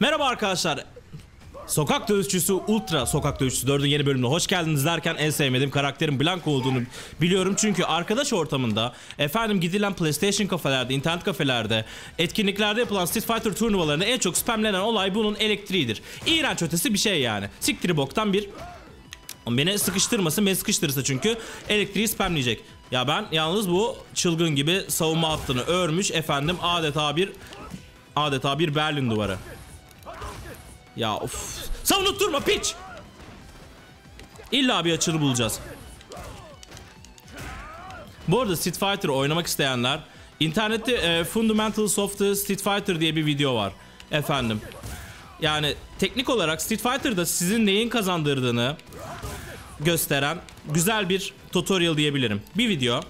Merhaba arkadaşlar. Sokak Dövüşçüsü Ultra Sokak Dövüşçüsü 4'ün yeni bölümüne hoş geldiniz derken en sevmediğim karakterin Blanco olduğunu biliyorum. Çünkü arkadaş ortamında efendim gidilen PlayStation kafelerde, internet kafelerde, etkinliklerde yapılan Street Fighter turnuvalarında en çok spamlenen olay bunun elektriğidir. İğrenç ötesi bir şey yani. Siktiri boktan bir Beni sıkıştırmasın. Beni sıkıştırırsa çünkü elektriği spamleyecek. Ya ben yalnız bu çılgın gibi savunma hattını örmüş efendim adeta bir adeta bir Berlin duvarı. Ya of. Savunup durma piç. İlla bir açılı bulacağız. Bu arada Street Fighter oynamak isteyenler internette e, Fundamentals of the Street Fighter diye bir video var. Efendim. Yani teknik olarak Street Fighter'da sizin neyin kazandırdığını gösteren güzel bir tutorial diyebilirim. Bir video.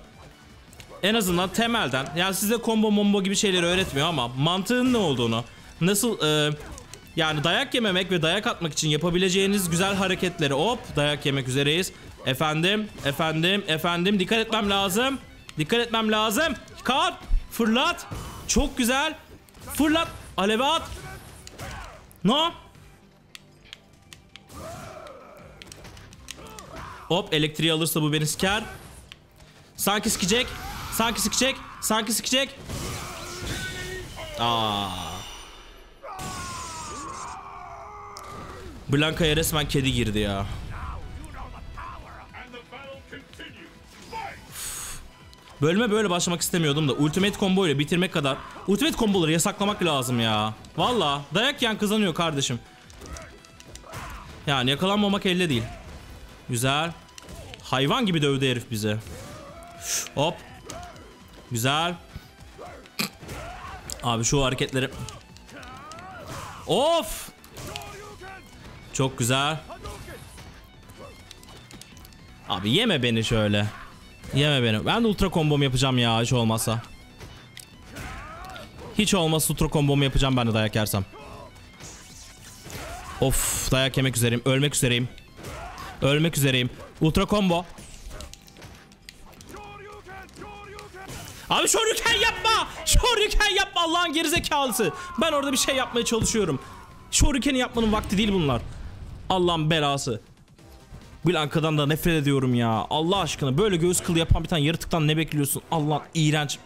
En azından temelden yani size combo mombo gibi şeyleri öğretmiyor ama mantığın ne olduğunu nasıl e, yani dayak yememek ve dayak atmak için yapabileceğiniz güzel hareketleri hop dayak yemek üzereyiz. Efendim, efendim, efendim dikkat etmem lazım. Dikkat etmem lazım. Kalk, fırlat. Çok güzel. Fırlat, aleve at. No. Hop elektriği alırsa bu beni siker. Sanki sikecek. Sanki sikecek. Sanki sikecek. Aa. Blanka'ya resmen kedi girdi ya. Bölüme böyle başlamak istemiyordum da Ultimate Combo ile bitirmek kadar Ultimate Combo'ları yasaklamak lazım ya. Valla dayak yiyen kazanıyor kardeşim. Yani yakalanmamak elde değil. Güzel. Hayvan gibi dövdü herif bize. Hop. Güzel. Abi şu hareketleri. Of. Çok güzel. Abi yeme beni şöyle. Yeme beni. Ben de ultra kombomu yapacağım ya hiç olmazsa. Hiç olmazsa ultra kombomu yapacağım ben de dayak yersem. Of dayak yemek üzereyim. Ölmek üzereyim. Ölmek üzereyim. Ultra combo. Abi şoryuken yapma. Şoryuken yapma Allah'ın gerizekalısı. Ben orada bir şey yapmaya çalışıyorum. Şoryukeni yapmanın vakti değil bunlar. Allah'ın belası. Blanka'dan da nefret ediyorum ya. Allah aşkına böyle göğüs kılı yapan bir tane yaratıktan ne bekliyorsun? Allah iğrenç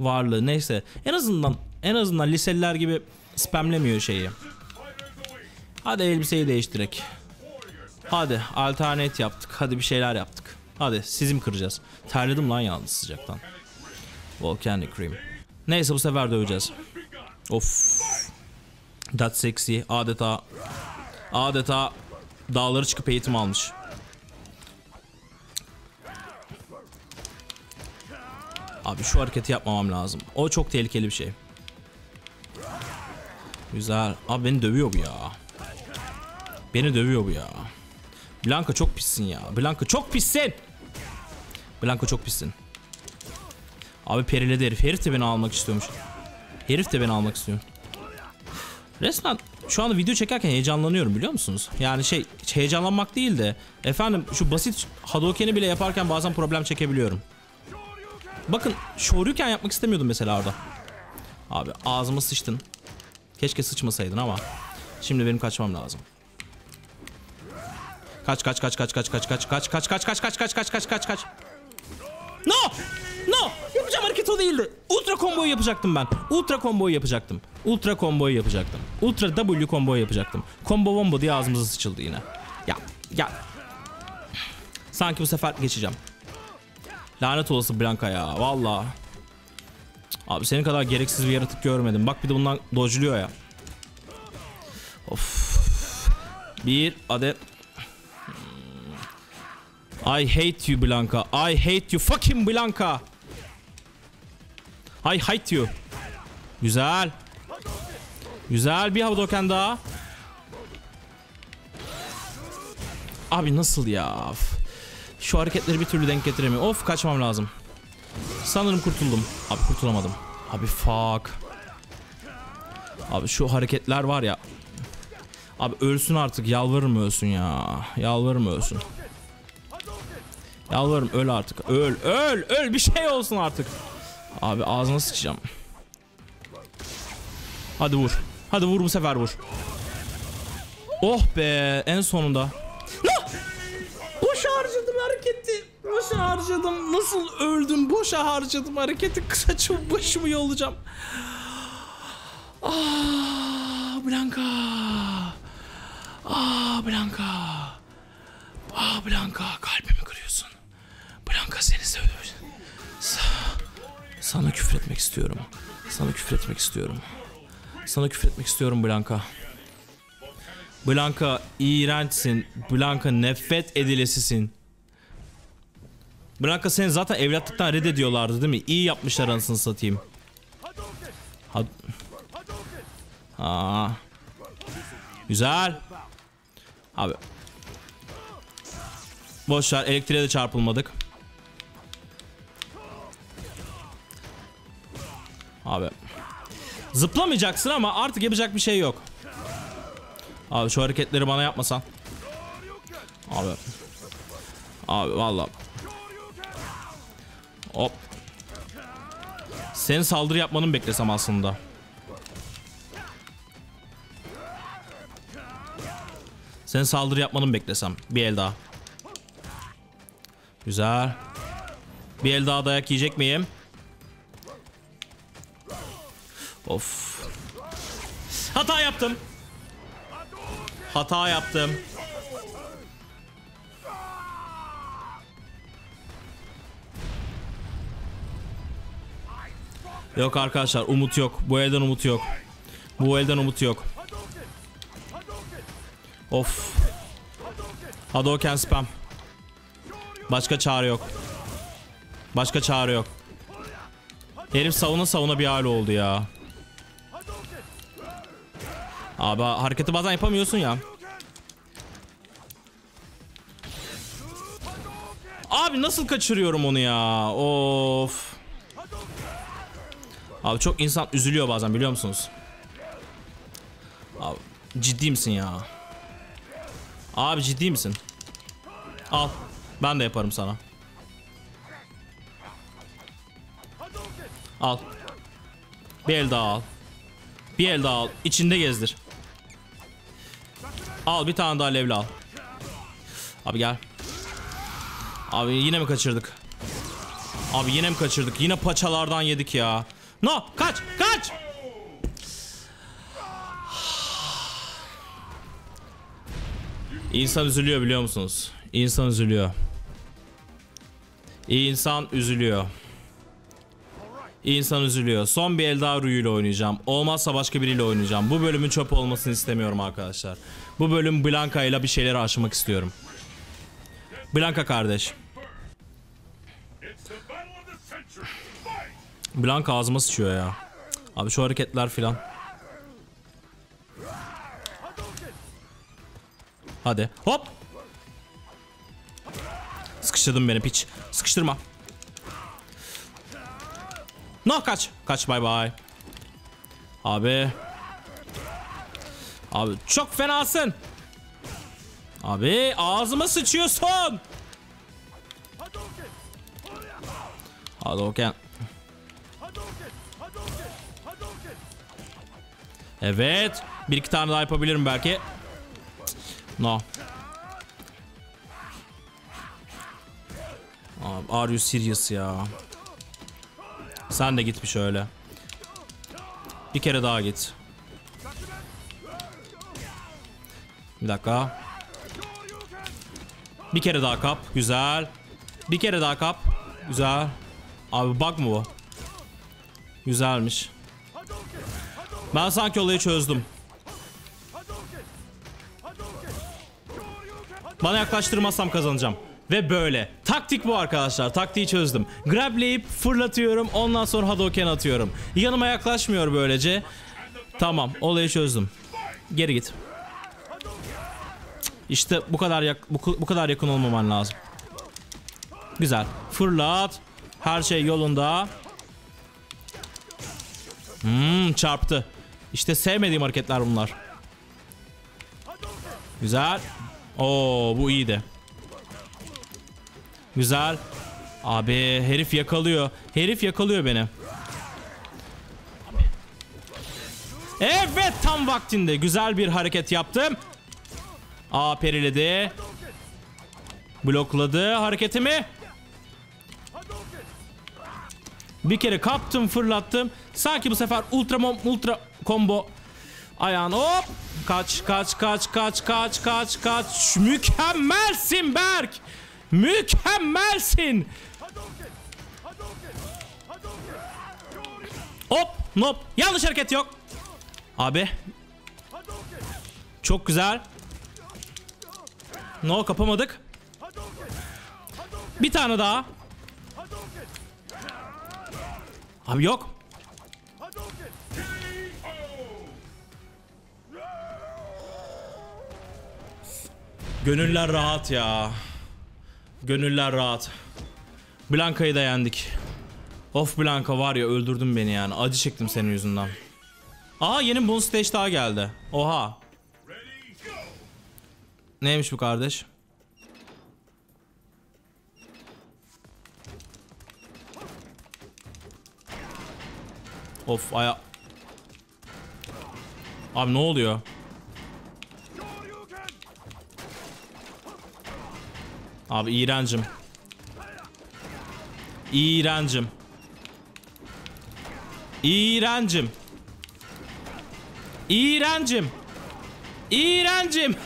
varlığı. Neyse. En azından en azından liseliler gibi spamlemiyor şeyi. Hadi elbiseyi değiştirek. Hadi alternet yaptık. Hadi bir şeyler yaptık. Hadi sizim kıracağız. Terledim lan yalnız sıcaktan. Volcanic Cream. Neyse bu sefer döveceğiz. Of. That sexy. Adeta adeta dağları çıkıp eğitim almış. Abi şu hareketi yapmamam lazım. O çok tehlikeli bir şey. Güzel. Abi beni dövüyor bu ya. Beni dövüyor bu ya. Blanka çok pissin ya. Blanka çok pissin. Blanka çok pissin. Abi periledi herif. Herif de beni almak istiyormuş. Herif de beni almak istiyor. Resmen şu anda video çekerken heyecanlanıyorum biliyor musunuz? Yani şey heyecanlanmak değil de efendim şu basit Hadouken'i bile yaparken bazen problem çekebiliyorum. Bakın Shoryuken yapmak istemiyordum mesela orada. Abi ağzıma sıçtın. Keşke sıçmasaydın ama. Şimdi benim kaçmam lazım. Kaç kaç kaç kaç kaç kaç kaç kaç kaç kaç kaç kaç kaç kaç kaç kaç kaç No! No! O değildi. Ultra komboyu yapacaktım ben. Ultra komboyu yapacaktım. Ultra komboyu yapacaktım. Ultra W komboyu yapacaktım. Combo bombo diye ağzımıza sıçıldı yine. Ya ya. Sanki bu sefer geçeceğim. Lanet olası Blanka ya. Valla. Abi senin kadar gereksiz bir yaratık görmedim. Bak bir de bundan dojluyor ya. Of. Bir adet I hate you Blanca. I hate you fucking Blanca. I hate you. Güzel. Güzel bir Hadouken daha. Abi nasıl ya? Şu hareketleri bir türlü denk getiremiyorum. Of kaçmam lazım. Sanırım kurtuldum. Abi kurtulamadım. Abi fuck. Abi şu hareketler var ya. Abi ölsün artık. Yalvarırım ölsün ya. Yalvarırım ölsün. Yalvarırım öl artık. Öl öl öl bir şey olsun artık. Abi ağzına sıçacağım. Hadi vur. Hadi vur bu sefer vur. Oh be en sonunda. Boşa harcadım hareketi. Boşa harcadım. Nasıl öldüm? Boşa harcadım hareketi. Saçımı başımı yolacağım. Ah Blanka. Ah Blanka. Ah Blanka kalbimi Sana küfür etmek istiyorum. Sana küfür etmek istiyorum. Sana küfür etmek istiyorum Blanka. Blanka iğrençsin. Blanka nefret edilesisin. Blanka seni zaten evlatlıktan reddediyorlardı değil mi? İyi yapmışlar anasını satayım. Had Aa. Güzel. Abi. Boş ver elektriğe de çarpılmadık. Zıplamayacaksın ama artık yapacak bir şey yok. Abi şu hareketleri bana yapmasan. Abi. Abi valla. Hop. Senin saldırı yapmanı beklesem aslında. Senin saldırı yapmanı beklesem. Bir el daha. Güzel. Bir el daha dayak yiyecek miyim? Of. Hata yaptım. Hata yaptım. Yok arkadaşlar umut yok. Bu elden umut yok. Bu elden umut yok. Of. Hadouken spam. Başka çare yok. Başka çare yok. Herif savuna savuna bir hal oldu ya. Abi hareketi bazen yapamıyorsun ya. Abi nasıl kaçırıyorum onu ya? Of. Abi çok insan üzülüyor bazen biliyor musunuz? Abi ciddi misin ya? Abi ciddi misin? Al. Ben de yaparım sana. Al. Bir el daha al. Bir el daha al. İçinde gezdir. Al bir tane daha levle al. Abi gel. Abi yine mi kaçırdık? Abi yine mi kaçırdık? Yine paçalardan yedik ya. No kaç kaç. İnsan üzülüyor biliyor musunuz? İnsan üzülüyor. İnsan üzülüyor. İnsan üzülüyor. Son bir el daha Ryu ile oynayacağım. Olmazsa başka biriyle oynayacağım. Bu bölümün çöp olmasını istemiyorum arkadaşlar. Bu bölüm Blanka ile bir şeyleri aşmak istiyorum. Blanka kardeş. Blanka ağzıma sıçıyor ya. Abi şu hareketler filan. Hadi. Hop. Sıkıştırdın beni piç. Sıkıştırma. No kaç. Kaç bay bay. Abi. Abi çok fenasın. Abi ağzıma sıçıyorsun. Hadouken. Evet. Bir iki tane daha yapabilirim belki. No. Abi are you serious ya? Sen de git bir şöyle. Bir kere daha git. Bir dakika. Bir kere daha kap. Güzel. Bir kere daha kap. Güzel. Abi bug mı bu? Güzelmiş. Ben sanki olayı çözdüm. Bana yaklaştırmazsam kazanacağım. Ve böyle. Taktik bu arkadaşlar. Taktiği çözdüm. Grableyip fırlatıyorum. Ondan sonra Hadouken atıyorum. Yanıma yaklaşmıyor böylece. Tamam. Olayı çözdüm. Geri git. İşte bu kadar yak bu, bu kadar yakın olmaman lazım. Güzel. Fırlat. Her şey yolunda. Hmm, çarptı. İşte sevmediğim hareketler bunlar. Güzel. Oo bu iyiydi. Güzel. Abi herif yakalıyor. Herif yakalıyor beni. Evet tam vaktinde güzel bir hareket yaptım. Aa periledi. Blokladı hareketimi. Bir kere kaptım fırlattım. Sanki bu sefer ultra mom- ultra combo ayağın hop. Kaç kaç kaç kaç kaç kaç kaç. Mükemmelsin Berk. Mükemmelsin. Hop nop. Yanlış hareket yok. Abi. Çok güzel. No kapamadık. Bir tane daha. Abi yok. Gönüller rahat ya. Gönüller rahat. Blanka'yı da yendik. Of Blanka var ya öldürdün beni yani. Acı çektim senin yüzünden. Aa yeni bonus stage daha geldi. Oha. Neymiş bu kardeş? Of aya... Abi ne oluyor? Abi iğrencim. İğrencim. İğrencim. İğrencim. İğrencim.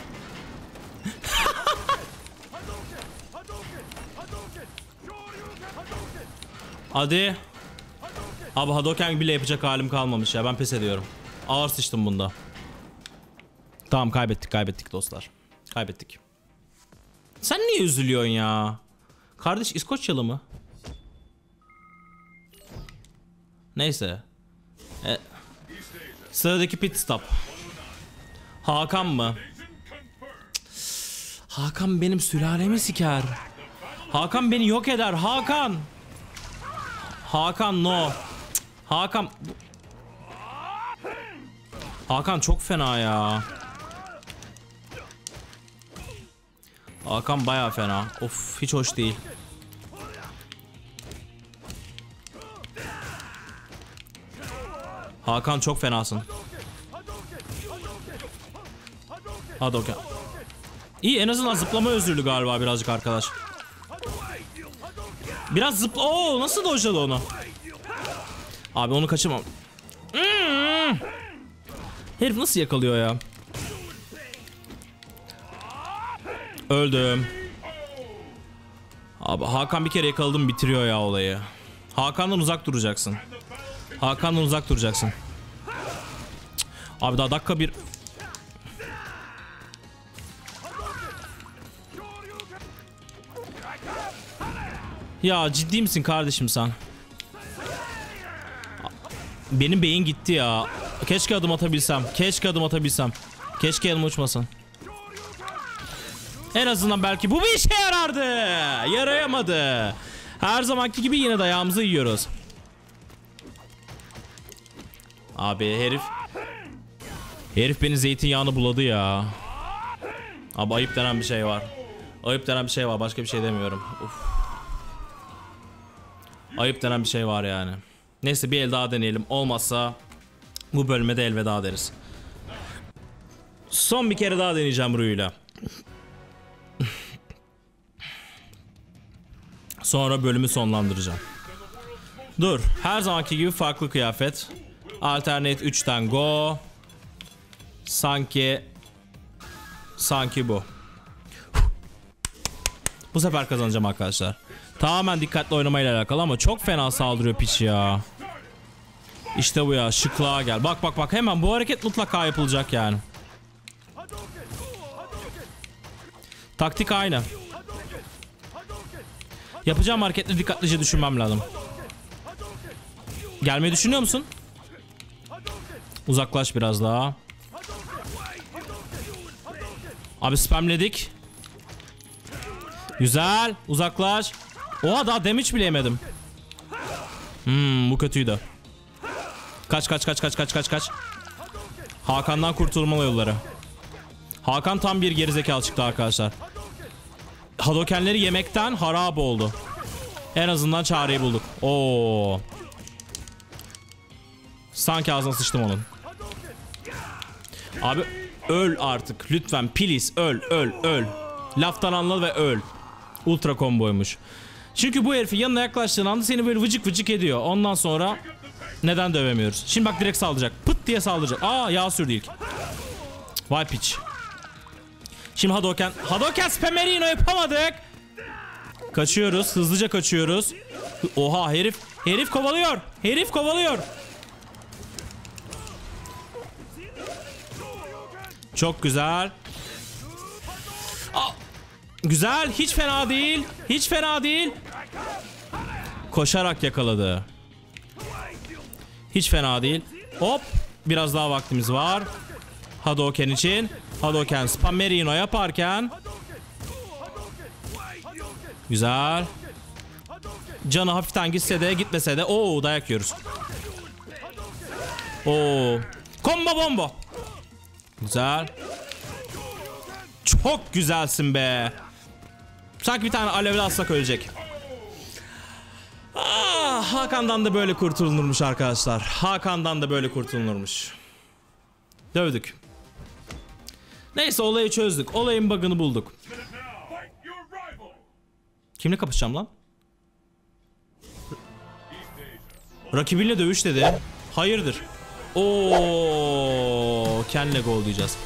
Hadi. Abi Hadoken bile yapacak halim kalmamış ya. Ben pes ediyorum. Ağır sıçtım bunda. Tamam kaybettik kaybettik dostlar. Kaybettik. Sen niye üzülüyorsun ya? Kardeş İskoçyalı mı? Neyse. E, sıradaki pit stop. Hakan mı? Hakan benim sülalemi siker. Hakan beni yok eder. Hakan. Hakan no. Hakan. Hakan çok fena ya. Hakan baya fena. Of hiç hoş değil. Hakan çok fenasın. Hadi okey. İyi en azından zıplama özürlü galiba birazcık arkadaş. Biraz zıpla... Oo nasıl dojladı onu? Abi onu kaçırmam. Hmm. Herif nasıl yakalıyor ya? Öldüm. Abi Hakan bir kere yakaladım bitiriyor ya olayı. Hakan'dan uzak duracaksın. Hakan'dan uzak duracaksın. Abi daha dakika bir... Ya ciddi misin kardeşim sen? Benim beyin gitti ya. Keşke adım atabilsem. Keşke adım atabilsem. Keşke yanıma uçmasın. En azından belki bu bir işe yarardı. Yarayamadı. Her zamanki gibi yine dayağımızı yiyoruz. Abi herif Herif beni zeytinyağını buladı ya. Abi ayıp denen bir şey var. Ayıp denen bir şey var. Başka bir şey demiyorum. Uf. Ayıp denen bir şey var yani. Neyse bir el daha deneyelim. Olmazsa bu bölüme de elveda deriz. Son bir kere daha deneyeceğim Ru'yla. Sonra bölümü sonlandıracağım. Dur. Her zamanki gibi farklı kıyafet. Alternate 3'ten go. Sanki sanki bu. Bu sefer kazanacağım arkadaşlar. Tamamen dikkatli oynamayla alakalı ama çok fena saldırıyor piç ya. İşte bu ya şıklığa gel. Bak bak bak hemen bu hareket mutlaka yapılacak yani. Taktik aynı. Yapacağım hareketleri dikkatlice düşünmem lazım. Gelmeyi düşünüyor musun? Uzaklaş biraz daha. Abi spamledik. Güzel. Uzaklaş. Oha daha damage bile yemedim. Hmm bu kötüydü. Kaç kaç kaç kaç kaç kaç kaç. Hakan'dan kurtulma yolları. Hakan tam bir gerizekalı çıktı arkadaşlar. Hadokenleri yemekten harap oldu. En azından çareyi bulduk. Oo. Sanki ağzına sıçtım onun. Abi öl artık lütfen please öl öl öl. Laftan anla ve öl. Ultra komboymuş. Çünkü bu herifi yanına yaklaştığın anda seni böyle vıcık vıcık ediyor. Ondan sonra neden dövemiyoruz? Şimdi bak direkt saldıracak. Pıt diye saldıracak. Aa yağ sürdü ilk. Vay piç. Şimdi Hadoken. Hadoken Spamerino yapamadık. Kaçıyoruz. Hızlıca kaçıyoruz. Oha herif. Herif kovalıyor. Herif kovalıyor. Çok güzel. Aa, güzel. Hiç fena değil. Hiç fena değil. Koşarak yakaladı. Hiç fena değil. Hop. Biraz daha vaktimiz var. Hadoken için. Hadoken Spamerino yaparken. Güzel. Canı hafiften gitse de gitmese de. Oo dayak yiyoruz. Oo. Combo bombo. Güzel. Çok güzelsin be. Sanki bir tane alevli aslak ölecek. Hakan'dan da böyle kurtulunurmuş arkadaşlar. Hakan'dan da böyle kurtulunurmuş. Dövdük. Neyse olayı çözdük. Olayın bug'ını bulduk. Kimle kapışacağım lan? Rakibinle dövüş dedi. Hayırdır? Oo, Ken'le gol diyeceğiz.